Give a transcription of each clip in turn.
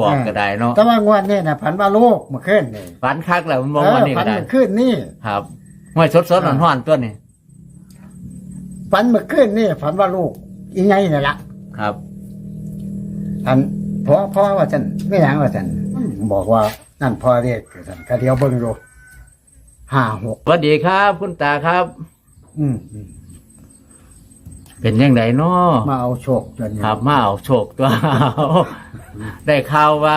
บอกก็ได้เนาะแต่ว่างวดนี้นะฝันว่าลูกเมาขึ้นนี่ฝันคักแล้วมันบอกเอว่าอนี่ฝัก็นได้เมื่อคืนนี่ครับห้วยสดสดๆร้อนๆตัวนี้ฝันเมื่อคืนนี่ฝันว่าลูกอีไงนี่ละครับอันพ่อพ่อว่าฉันไม่หยังว่าฉันบอกว่านั่นพ่อเรียกฉันก็เดียวเบิ่งดูห้าหกสวัสดีครับ คุณตาครับ อืมอืม เป็นยังไงเนาะมาเอาโชคเดือนนี้ครับมาเอาโชคตัว ได้ข่าวว่า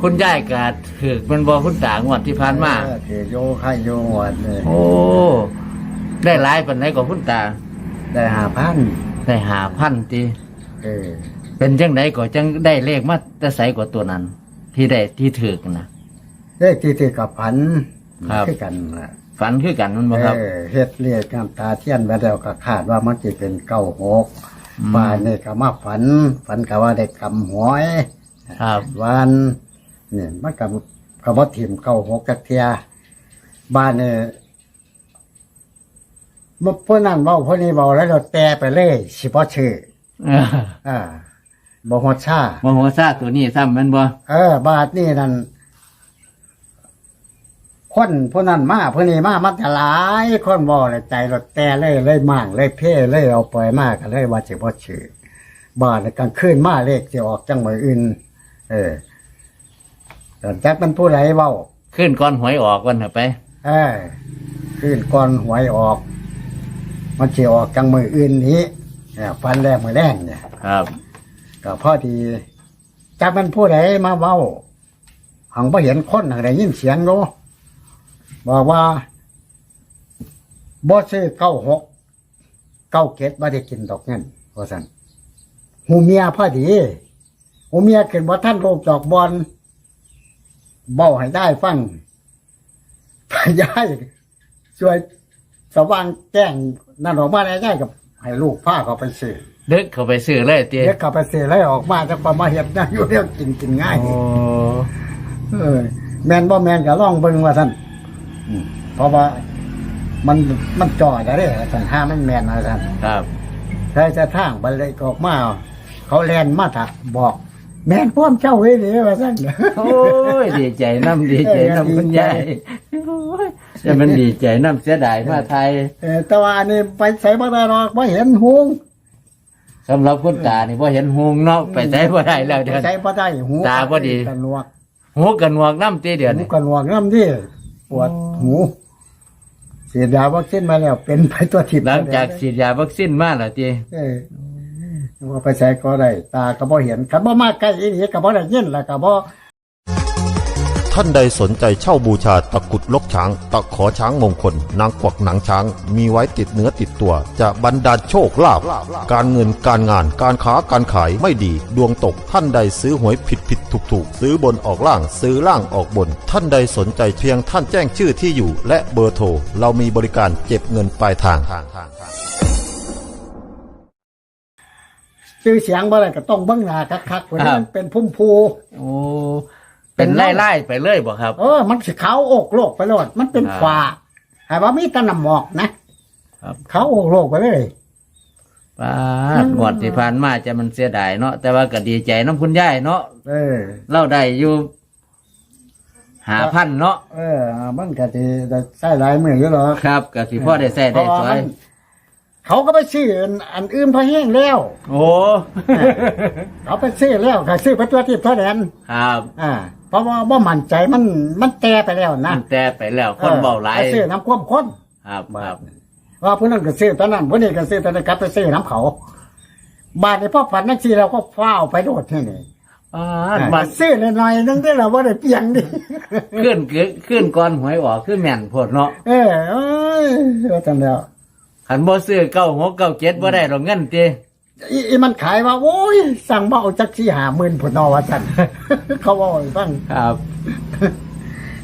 คุณยายกาดถือมันบอคุณตางวดที่ผ่านมาเออถือโยไข่โยหวดเลยโอ้ได้หลายปันไหนกว่าคุณตา ได้หาพันได้หาพันตีเออเป็นจังไดก็จังได้เลขมาแต่ใสกว่าตัวนั้น ที่ได้ที่ถือกนะเลขที่ที่กับพันครับ คือกันล่ะ ฝันคือกันมันบ่ครับ เออเฮ็ดเรียกน้ำตาเทียนไว้แล้วก็คาดว่ามันจะเป็นเก้าหกอืมบ้านนี่ก็มาฝัน ฝันก็ว่าได้กำหวยครับ วันนี่มันกับกับว่าถิ่มเก้าหกจักเทียบ้านนี่มันพวกนั้นเบาพวกนี้เบาแล้วเราแต่ไปเลยสิบ่ชื่อเอออ่าบ่ฮอดชาโมโหซาตัวนี้ซ้ำแมันบ่ เออบาทนี่นั่น คนพวกนั้นมาพวกนี้มามันจะหลายคนบ่เลยใจรถแต่เลยเลยมั่งเลยเพ่เลยเอาปล่อยมากกันเลยว่าสิบ่ชื่อบาทในกลางคืนมาเลขสิออกจังหวัดอื่น เออแต่จักมันผู้ใดเว้าขึ้นก่อนหวยออกวันเถอะไป เออคืนก่อนหวยออก มันสิออกจังมืออื่นนี้เนี่ยฟันแรกมือแรงเนี่ย ครับ ก็พอดีจักมันผู้ใดมาเว้าหังบ่เห็นคนหังได้ยินเสียงโน บอกว่าบ่ซื้อเก้าหกเก้าเกตบ่ได้กินดอกเงินว่าซั่นหูเมียพอดีหูเมียขึ้นบ่ท่านโลกดอกบอลเบ้าให้ได้ฟังยายช่วยสว่างแจ้งนั่นออกมาได้ยายกับ ให้ลูกพาเขาไปซื้อดึกเข้าไปซื้อเลยตีเด็กกลับไปเสียแล้วออกมาจะประมาเห็ดนะอยู่เรียกกินกินง่ายโอ้เออแมนบ่แมนก็ลองเบิ่งว่าท่าน อืมเพราะว่ามันมันจ่อยแล้วเด้ท่านห้ามันแมนนะท่านครับใครจะทางไปเลยก็ออกมา เขาแลนมาถักบอก แมนพ่วมเจ้าเฮ้ยเด้ว่าท่านโอ้ยดีใจน้ำดีใจน้ำคุณยายโอ้ยจะมันดีใจน้ำเสียดายมาไทยเออแต่ว่าอันนี้ไปใส่บ่ได้หรอกบ่เห็นหงสำหรับคุณตานี่พอเห็นหงเนาะไปใช้บ่ได้แล้วเดี๋ยวไปใส่บ่ได้หูตาบ่ดีกันหนวกหูกันหนวกน้ำตีเดี๋ยวหูนี้กันหนวกน้ำที่ ปวดหูเสียดายวัคซีนมาแล้ว เป็นไปตัวทิพย์หลังจากฉีดยาวัคซีนมาแล้วตีเออว่าไปใช้ก็ได้ตาก็บ่เห็นคันบ่มาใกล้อีหลีก็บ่ได้ยินแล้วก็บ่ ท่านใดสนใจเช่าบูชาตะกรุดลกช้าง ตะขอช้างมงคล นางกวักหนังช้าง มีไว้ติดเนื้อติดตัว จะบรรดาลโชคลาภการเงินการงานการค้าการขายไม่ดี ดวงตกท่านใดซื้อหวยผิดผิดถูกถูกซื้อบนออกล่างซื้อล่างออกบน ท่านใดสนใจเพียงท่านแจ้งชื่อที่อยู่ และเบอร์โทรเรามีบริการเก็บเงินปลายทางชื่อเสียงบ่ได้ก็ต้องเบิ่งหน้าคักๆพุ่นมันเป็นพุ่มพูโอ้ เป็นไล่ไล่ๆไปเลยบ่ครับ เออ มันสิขาวอกโลกไปโลดมันเป็นครับฟ้าให้ว่ามีแตะน้ำหมอกนะครับขาวอกโลกไปเลยป้าดงวดที่ผ่านมาจะมันเสียดายเนาะแต่ว่าก็ดีใจน้ำคุณยายเนาะเออ เล่าได้อยู่หาพันเนาะเออ มันก็สิได้ใช้หลายมืออยู่หรอกครับก็สิพ่อได้ใส่ได้เพราะสว่าวยมัน เขาก็ไปซื้ออันอันอื่นพอแห้งแล้ว โอ้เขาไปซื้อแล้วก็ซื้อไปตัวที่ตัวแดนครับอ่า เพราะว่าบ่มั่นใจมันมันแตไปแล้วนะมันแต่ไปแล้วคนเบาหลายไปซื้อน้ำควบข้นครับครับว่าผู้นั้นก็ซื้อตอนนั้นผู้นี้ก็ซื้อตอนนั้นกลับไปซื้อน้ำเขา บาทในพ่อฝันนั่นสิเราก็ฟ้าวไปโดดที่นี่ป้าดอ่ามันซื้อหน่อยๆนึงได้เราว่าได้เปียงดิขึ้นขึ้นขึ้นก่อนหวยออกขึ้นแม่นโพดเนาะเออเอ้ยว่าจังแล้ว ขันบ่ซื้อเก้าหกเก้าเจ็ดบ่ได้หรอกเงินตีอีอีมันขายว่า โอ้ย สั่งเบเอาจักสี่หาหมื่นผลนอว่าจันเขาบอกให้ฟังครับ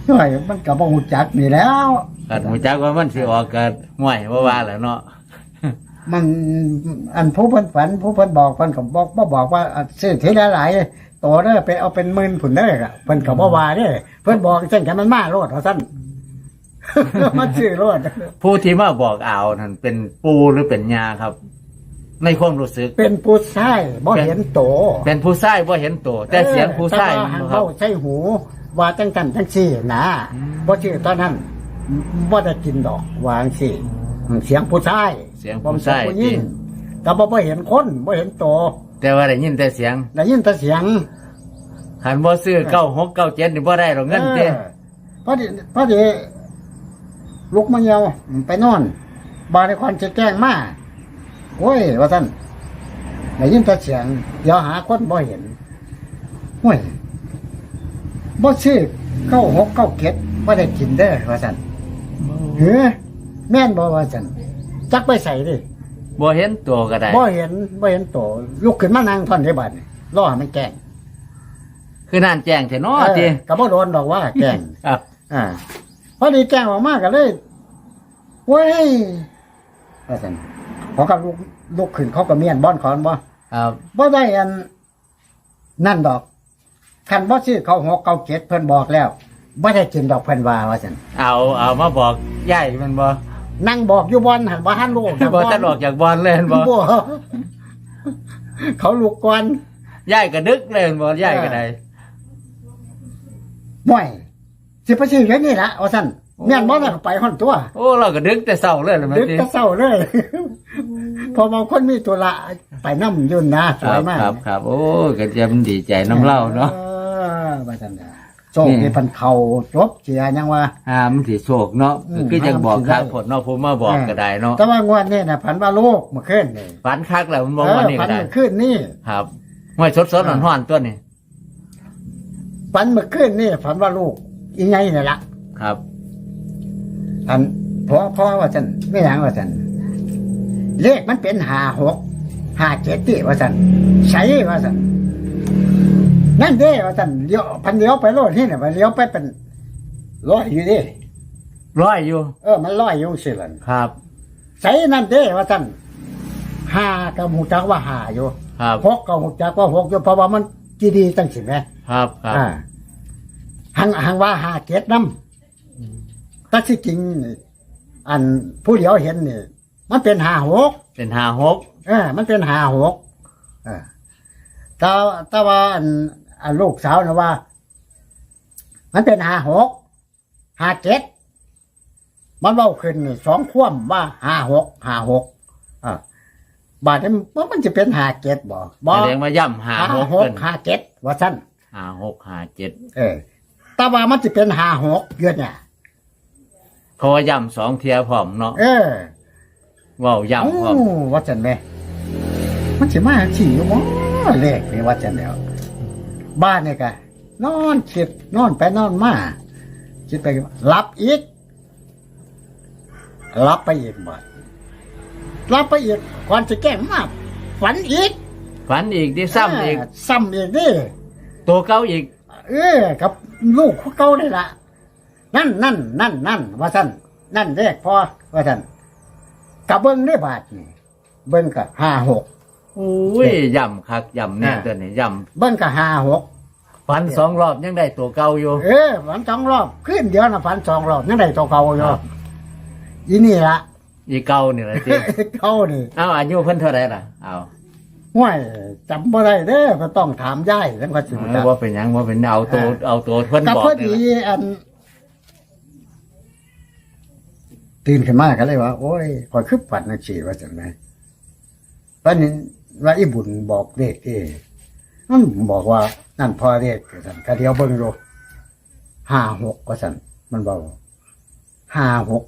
หน่อยมันกับบ่หูจักนี่แล้ว ขันหูจักว่ามันสิออกก็ห่วยว่าว่าแหล้วเนาะมันอันผู้เพิ่นฝันผู้เพิ่นบอกเพิ่นก็บอกบ่บอกว่าอะซื้อทีละหลายโตเด้อไปเอาเป็นหมื่นผุนเด้ออะเพิ่นก็บ่ว่าเด้อเพิ่นบอกจังกันมันมาโลดว่าซั่น มันซื้อโลดผู้ที่มาบอกอ่าวนั่นเป็นปูหรือเป็นยาครับ ในความรู้สึก เป็นผู้ชายบ่เห็นโต เป็นผู้ชายบ่เห็นตัวแต่เสียงผู้ชายแต่ว่าหันครัเข้าบ ใส่หู ว่าจังกันจังซี่นะบ่ชื่อตอนนั้นบ่ได้กินดอกวาจังซี่เสียงผู้ชายเสียงผู้ชายบ่เป็นเสีงผู้หญิงแต่บ่บ่เห็นคนบ่เห็นโตแต่ว่าได้ยินแต่เสียงได้ยินแต่เสียง หันบ่ซื้อเก้าหกเก้าเจ็ดนี่บ่ได้หรอกเงินเต้ออพอดีพอดี ลุกมาเหี่ยวไปนอน บาในควันจะแกล้งมาโอ้ย ว่าท่านได้ยินแต่เสียงเดี๋ยวหาคนบ่เห็นโอ้ยบ่ชื่อเก้าหกเก้าเก็ดบ่ได้กินเด้อว่าท่านเฮ้อแม่นบ่ว่าท่านจักไปใส่ดิบ่เห็นตัวก็ได้บ่เห็นบ่เห็นโตลุกขึ้นมานั่งท่อนที่บ้านนี่รอให้มันแกล้งคือนั่นแจ้งเถอะเนาะเออติก็บ่โดนดอกว่าแกล้งครับ อ่า พอดีแกล้งออกมาก็เลยเว้ยว่าซั่นเขาก็ลุกลุกขึ้นเขาก็เมียนบ้อนขอนบ่ครับ บ่ได้อันนั่นดอกคันบ่ซื้อเขาหกเก้าเจ็ดเพิ่นบอกแล้วบ่ได้กินดอกเพิ่นว่าว่าซั่นเอาเอามาบอกยายมันบ่นั่งบอกอยู่บอนหันบ่หันลูกบ่ทันออกจากบอลเลยเห็นบ่บ่เขาลุกก่อนยายก็ดึกเลยเห็นบ่ยายก็ได้บ่อย สิไปซื้อแค่นี้ล่ะว่าซั่นแม่นบ่ล่ะก็ไปฮ้อนตัวโอ้เราก็ดึกแต่เช้าเลยล่ะแม่ดึกติก็เศร้าเลย พอบางคนมีตัวละไปน้ำยุ่นนะสควยรับมากครับครับ โอ้ก็จะมันดีใจน้ำเล่าเนาะออว่าจังได๋โชคนี่ที่เพันเขาจบเสียยังว่าหามันสิโศกเนาะอืมคือจังบอกหามันสิครับได้ผลเนาะผมมาบอกก็ได้เนาะแต่ว่างวดนี้น่ะพันว่าโลกเมาขึ้นนี่ฝันคักแล้วมันบอกเอว่าอนี่พัก็นได้เมื่อขึ้นนี่ ครับห้วยสดๆร้อนๆตัวนี้พันเมื่อขึ้นนี่พันว่าลูก อีไงนี่ล่ะครับ อันเพราะเพราะว่าจันไม่หยังว่าจันเลขมันเป็นหาหกหาเจ็ดติว่าจันใช่ว่าจันนั่นเด้ว่าจันเลี้ยวพันเลี้ยวไปโลดที่เนี่ยเลี้ยวไปเป็นร้อยอยู่เดิร้อยอยู่ เออ มันลอยอยู่สิล่ะครับใส่นั่นเด้ว่าท่านห้ากับหูจักว่าหาอยู่ครับหกกับหูจักว่าหกอยู่เพราะว่ามันจีดีตั้งสิแม่ครับครับอ่า หังหังว่าหาเจ็ดน้ำแต่ที่จริงนี่อันผู้เดียวเห็นนี่มันเป็นหาหกเป็นหาหกเออมันเป็นหาหกเออแต่แต่ว่าอันอันลูกสาวนะว่า มันเป็นหาหกหาเจ็ดมันเล่าขึ้นนี่สองคว่ำว่าห้าหกห้าหกอ่าบาทนี้มันมันจะเป็นห้าเจ็ดบ่บ่แสดงว่าย่ำหาห้าหกหกเกินห้าเจ็ดว่าสั้นหาหกหาเจ็ดเออ แต่ว่ามันจะเป็นห้าหกเยอะเนี่ยเพราะว่าย่ำสองเทียพร้อมเนาะเออเว้าย่ำพร้อมโอ้ว่าจันแม่มันจะมาฉี่อยู่มั้เลขนี่ว่าจันแล้วบ้านเนี่ยกะนอนคิดนอนไปนอนมาคิดไปหลับอีกหลับไปอีกบ่หลับไปอีกก่อนจะแกล้งมาฝันอีกฝันอีกที่ซ้ำอีกเซ้ำอีกนี่ตัวเก่าอีก เออกับ ลูกเขาเก่าได้ละนั่นนั่นนั่นนั่นว่าท่านนั่นเรียกพอว่าท่านกับเบิ้งได้บาทนี่เบิ้งกับห้าหกอุ้ยย่ำคักย่ำแน่อ่าตัวนี้ย่เบิ้งกับห้าหกำฝันสองรอบยังได้ตัวเก่าอยู่ เออฝันสองรอบขึ้นเดียวนะฝันสองรอบยังได้ตัวเก่าอยู่ครับอีนี่ละอีเก่านี่แหละที่เก่านี่เอาอายุเพิ่นเท่าไหร่ล่ะเอา ห่วยจำบ่ได้เด้อก็ต้องถามยายแล้วก็สิเอจัอกว่าเป็นหยังว่าเป็นเอาตัวเอาตัวเพิ่นก็บอกพอนี่ดีล่ะอัน ตื่นขึ้นมาก็เลยว่า โอ้ยคอยคึบฝันนักฉีว่าจังไงวันนี้ว่าอีบุญบอกเลขเองมันบอกว่า นั่นพอเลขสันก็เดียวเบิ่งดูห้าหกก็สันมันบอกห้าหก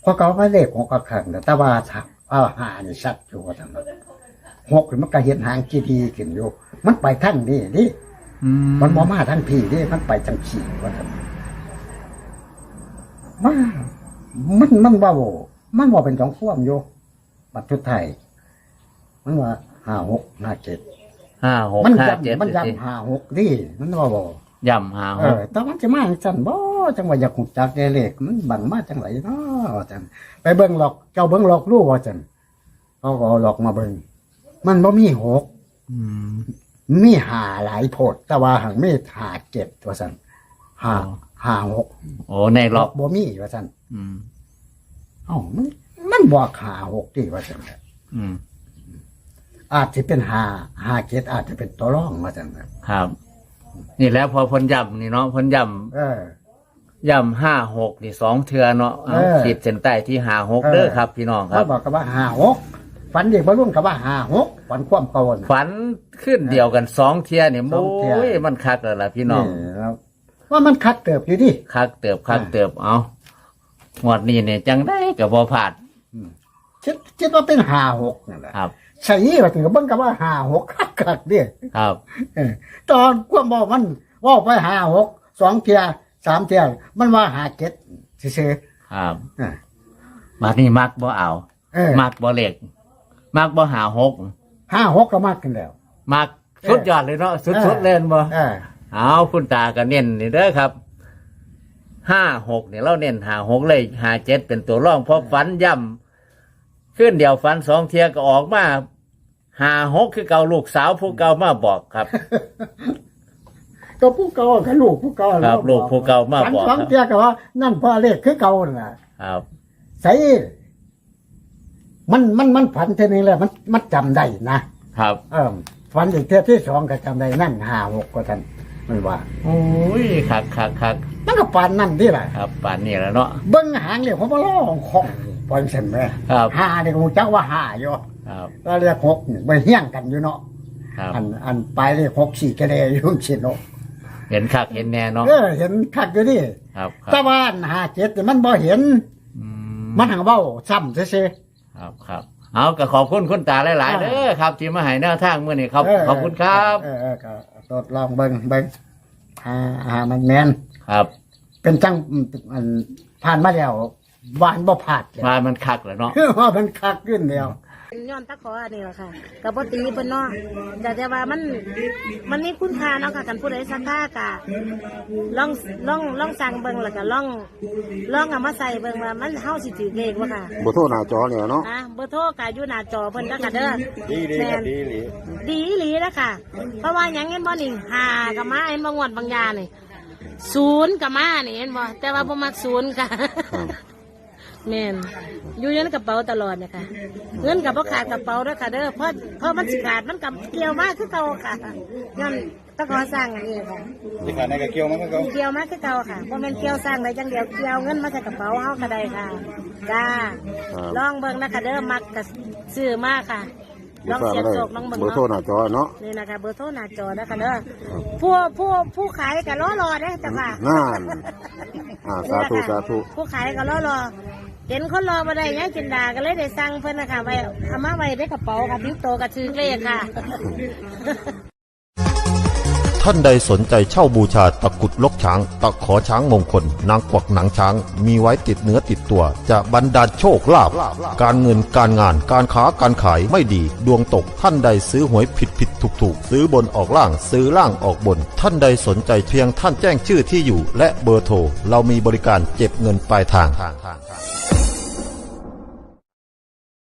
เพราะเขาว่าเลขของกระขังแต่ว่าชักว่าห้านี่ชัดอยู่ว่าสัน หกมันก็เห็นหางจีดีขึ้นอยู่ มันไปทั้งนี่นี่อืมันบ่มาทั้งพี่นี่มันไปจังขี่ว่าซั่นมามันมันบ่ามันบ่เป็นสองข่วมอยู่บัดทุดไทายมันว่าห้าหกห้าเจ็ดห้าหกมันห้าเจ็ดย้ำมันสิย้ำห้าหกดิมันว่าบ่ย่ำห้าเอหกอแต่มันจะมาจังซั่นบ่จังว่าอยากหูจักแกเลขมันบันมาจังไหนเนาะว่าจังไปเบิ่งหลอกเจ้าเบิ่งหลอกรู้ว่าจังเขาก็เอาหลอกมาเบิ่ง มันบ่มีหกอืม มีหาหลายโพด แต่ว่าหังไม่หาเจ็ดว่าซั่นหาหาหกโอ้ในรอบบ่มีว่าซั่นอืม เอ้ามันมันบอกหาหกดิว่าซั่นแหละอืม อาจจะเป็นหาหาเจ็ดอาจจะเป็นตัวร่องมาจังครับครับ นี่แหล้วพอเพ้นย่ำนี่เนาะเพ้นย่เออำย่ำห้าหกนี่สองเทือเนาะเอาเออขีดเส้นใต้ที่ห้าหกเออเด้อครับ พี่น้องคเขารับ บอกกันว่าหาหกฝันเด็กบรรลุกับว่าหาหก ฝันความเก่าน่ะ ฝันขึ้นเดียวกันสองเทียเนี่ยสองเที่ย โอ้ยมันคักแล้วล่ะพี่น้องแล้วว่ามันคัดเติบอยู่ดิ คักเติบคักอ่าเติบเอาหมดนี้เนี่ยจังได้กับบอผาดคิดคิดว่าเป็นหาหกนั่นแหละครับ ใช่ว่าถึงกับเบิ้งกับว่าหาหกคัดคัดเดิครับตอนความบอกมันว่าไปหาหกสองเทียสามเทียมันว่าหาเจ็ดซื่อครับๆอ่าบัดนี้มักบ่เอา เออ มักบ่เล็ก มักบ่หาหก ห้าหกก็มากกันแล้ว มักสุดยอดเลยเนาะสุดๆเลยบ่เออเอาคุณตาก็เน้นนี่เด้อครับห้าหกเนี่ยเราเน้นหาหกเลยหาเจ็ดเป็นตัวร่องเพราะฝันย่ำขึ้นเดียวฝันสองเทียก็ออกมาหาหกคือเก่าลูกสาวผู้เก่ามาบอกครับ ก็ผู้เก่ากับลูกผู้เก่าครับลูกผู้เก่ามาฝันบอกสองครับเทียก็ว่านั่นพ่อเลขคือเก่าน่ะครับ ใส่ มันมันมันฝันเท่านี้แหละมันมันจำได้นะครับ เออฝันอีกเทียที่สองก็จำได้นั่นห้าหกก็ท่านมันว่า โอ้ยคักคักคักมันก็ปานนั่นที่แหละครับป่านนี้แล้วเนาะ เบิ้งหางเรียกผมว่าล่องของปอนเซนแม่ครับ ห้าเนี่ยกูจักว่าห้าอยู่ครับ แล้วเรียกหกนี่ไปเฮี้ยงกันอยู่เนาะครับ อันอันปลายเรียกหกสี่กระเดยอยู่ชินเนาะเห็นคักเห็นแน่เนาะ เออเห็นคักอยู่นี่ครับคแต่รับว่าห้าเจ็ดนี่มันบ่เห็น อืมันหังเบ้าซ้ำซื่อ ครับครับเอาก็ขอบคุณคุณตาหลายๆเด้อครับ ที่มาให้แนวทางเมื่อนี้ครับ เขอบคุณครับเออเออก็ทดลองเบิ้งเบิ้งหาหามันแมนครับ เป็นจังอันผ่านมาแล้ววานบ่ผาดเลยว่ามันคักแล้วเนาะคือว่ามันคักขึ้นเดียว ย้อนตะขออันนี้แหละค่ะกับปตีเพิ่นเนาะแต่แต่ว่ามันมันนี่คุณค่าเนาะค่ะกันผู้ใดสักค่ากะลองลองลองสั่งเบิ่งแล้วก็ลองลองเอามาใส่เบิ่งว่ามันเฮาสิถือเลขบ่ค่ะบ่โทรหน้าจอเนี่ยเนาะอะเบอร์โทรก็อยู่หน้าจอเพิ่นแล้วก็เด้อดีดีดีหลีดีหลีแล้วค่ะ เพราะว่าหยังเห็นบ่นี่หากับมาเห็นบ่งวดบางยานี่ศูนย์กับมานี่เห็นบ่แต่ว่าบ่มักศูนย์ค่ะ แม่นอยู่ในกระเป๋าตลอดเนะคะเงินกับพ่ขาดกระเป๋าด้วยค่ะเด้อเพราะเพราะมันสิขาดมันกับเกี่ยวมากคือเก่าค่ะงั้นต้องขอสร้างอันนี้ค่ะที่ขาดในกระเกี่ยวมันก็เก่าเกี่ยวมากคือเก่าค่ะเพราะมันเกี่ยวสร้างได้จังเดียวเกี่ยวเงินมาใส่กระเป๋าเฮาก็ได้ค่ะจ้าลองเบิ่งนะคะเด้อมักกับซื้อมากค่ะลองเสียบโศกลองเบิ่งบ่โทรหเนาะน้าจอเนาะนี่นะคะเบอร์โทรหน้าจอนะคะเด้อผู้ผู้ผู้ขายก็รอรอเด้อจ้ะค่ะนั่นอ่าสาธุสาธุผู้ขายก็รอรอ เห็นคนรอมาได้ยังจินดาก็เลยได้สั่งเพิ่นนะคะไว้เอามาไว้ในกระเป๋าค่ะทิ้งโตกับชื่อเลขค่ะ ท่านใดสนใจเช่าบูชาตะกุดลกช้าง ตะขอช้างมงคล นางกวักหนังช้าง มีไว้ติดเนื้อติดตัว จะบรรดาลโชคลาภการเงินการงานการค้าการขายไม่ดี ดวงตกท่านใดซื้อหวยผิดผิดถูกถูกซื้อบนออกล่างซื้อล่างออกบน ท่านใดสนใจเพียงท่านแจ้งชื่อที่อยู่ และเบอร์โทรเรามีบริการเก็บเงินปลายทาง